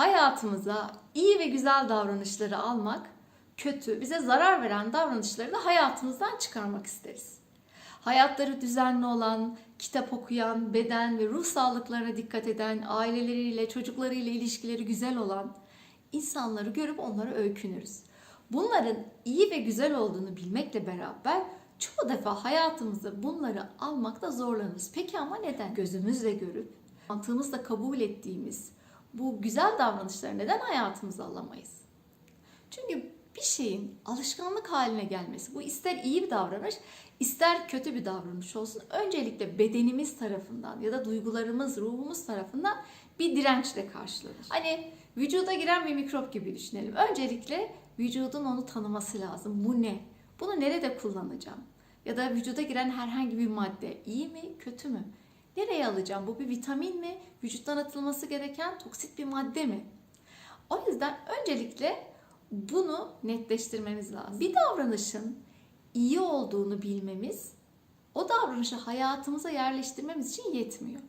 hayatımıza iyi ve güzel davranışları almak, kötü, bize zarar veren davranışları da hayatımızdan çıkarmak isteriz. Hayatları düzenli olan, kitap okuyan, beden ve ruh sağlıklarına dikkat eden, aileleriyle, çocuklarıyla ilişkileri güzel olan insanları görüp onlara öykünürüz. Bunların iyi ve güzel olduğunu bilmekle beraber çoğu defa hayatımızda bunları almakta zorlanırız. Peki ama neden? Gözümüzle görüp, mantığımızla kabul ettiğimiz bu güzel davranışları neden hayatımıza alamayız? Çünkü bir şeyin alışkanlık haline gelmesi, bu ister iyi bir davranış, ister kötü bir davranış olsun, öncelikle bedenimiz tarafından ya da duygularımız, ruhumuz tarafından bir dirençle karşılanır. Hani vücuda giren bir mikrop gibi düşünelim. Öncelikle vücudun onu tanıması lazım. Bu ne? Bunu nerede kullanacağım? Ya da vücuda giren herhangi bir madde iyi mi, kötü mü? Nereye alacağım? Bu bir vitamin mi? Vücuttan atılması gereken toksit bir madde mi? O yüzden öncelikle bunu netleştirmemiz lazım. Bir davranışın iyi olduğunu bilmemiz o davranışı hayatımıza yerleştirmemiz için yetmiyor.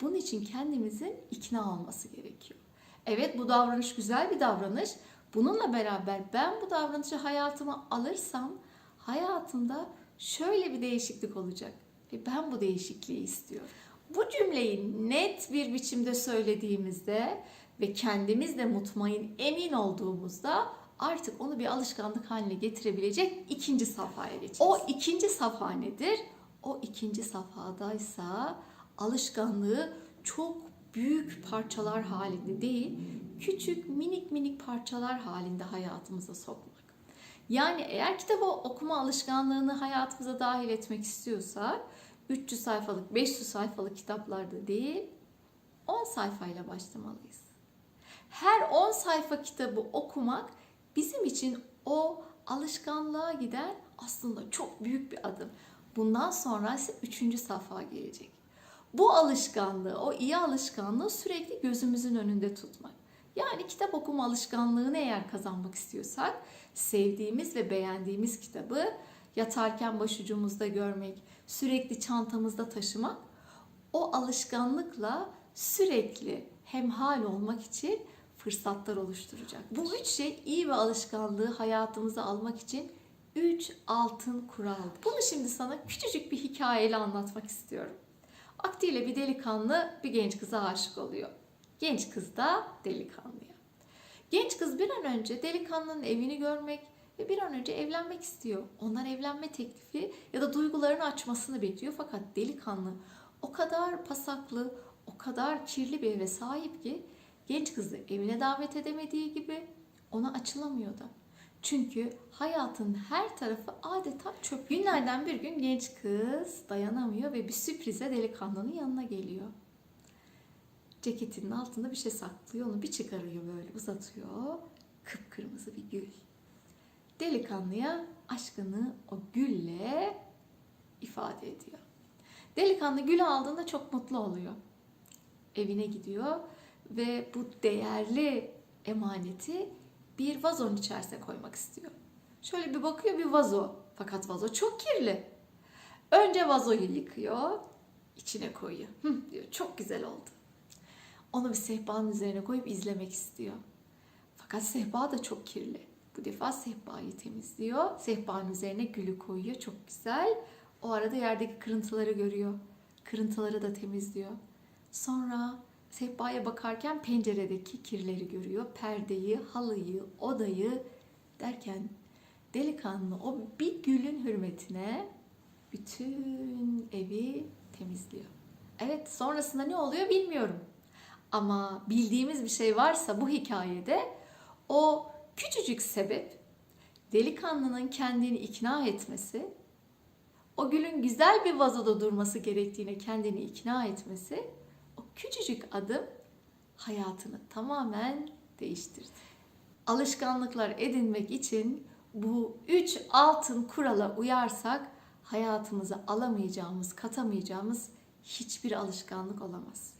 Bunun için kendimizin ikna olması gerekiyor. Evet bu davranış güzel bir davranış. Bununla beraber ben bu davranışı hayatıma alırsam hayatımda şöyle bir değişiklik olacak. Ve ben bu değişikliği istiyorum. Bu cümleyi net bir biçimde söylediğimizde ve kendimiz de mutmain, emin olduğumuzda artık onu bir alışkanlık haline getirebilecek ikinci safhaya geçeceğiz. O ikinci safha nedir? O ikinci safhadaysa alışkanlığı çok büyük parçalar halinde değil, küçük minik minik parçalar halinde hayatımıza sokmak. Yani eğer kitabı okuma alışkanlığını hayatımıza dahil etmek istiyorsak 300 sayfalık, 500 sayfalık kitaplarda değil, 10 sayfayla başlamalıyız. Her 10 sayfa kitabı okumak bizim için o alışkanlığa giden aslında çok büyük bir adım. Bundan sonra ise 3. safha gelecek. Bu alışkanlığı, o iyi alışkanlığı sürekli gözümüzün önünde tutmak. Yani kitap okuma alışkanlığını eğer kazanmak istiyorsak sevdiğimiz ve beğendiğimiz kitabı yatarken başucumuzda görmek, sürekli çantamızda taşımak o alışkanlıkla sürekli hemhal olmak için fırsatlar oluşturacak. Bu üç şey iyi bir alışkanlığı hayatımıza almak için üç altın kural. Bunu şimdi sana küçücük bir hikayeyle anlatmak istiyorum. Vaktiyle bir delikanlı bir genç kıza aşık oluyor. Genç kız da delikanlıya. Genç kız bir an önce delikanlının evini görmek ve bir an önce evlenmek istiyor. Ondan evlenme teklifi ya da duygularını açmasını bekliyor. Fakat delikanlı o kadar pasaklı, o kadar kirli bir eve sahip ki genç kızı evine davet edemediği gibi ona açılamıyor da. Çünkü hayatın her tarafı adeta çöp. Günlerden bir gün genç kız dayanamıyor ve bir sürprize delikanlının yanına geliyor. Ceketinin altında bir şey saklıyor, onu bir çıkarıyor böyle uzatıyor. Kıpkırmızı bir gül. Delikanlıya aşkını o gülle ifade ediyor. Delikanlı gül aldığında çok mutlu oluyor. Evine gidiyor ve bu değerli emaneti bir vazonun içerisine koymak istiyor. Şöyle bir bakıyor bir vazo. Fakat vazo çok kirli. Önce vazoyu yıkıyor, içine koyuyor. Hı, diyor çok güzel oldu. Onu bir sehpanın üzerine koyup izlemek istiyor. Fakat sehpa da çok kirli. Bu defa sehpayı temizliyor. Sehpanın üzerine gülü koyuyor. Çok güzel. O arada yerdeki kırıntıları görüyor. Kırıntıları da temizliyor. Sonra sehpaya bakarken penceredeki kirleri görüyor. Perdeyi, halıyı, odayı derken delikanlı o bir gülün hürmetine bütün evi temizliyor. Evet sonrasında ne oluyor bilmiyorum. Ama bildiğimiz bir şey varsa bu hikayede o küçücük sebep delikanlının kendini ikna etmesi, o gülün güzel bir vazoda durması gerektiğine kendini ikna etmesi, o küçücük adım hayatını tamamen değiştirdi. Alışkanlıklar edinmek için bu üç altın kurala uyarsak hayatımıza alamayacağımız, katamayacağımız hiçbir alışkanlık olamaz.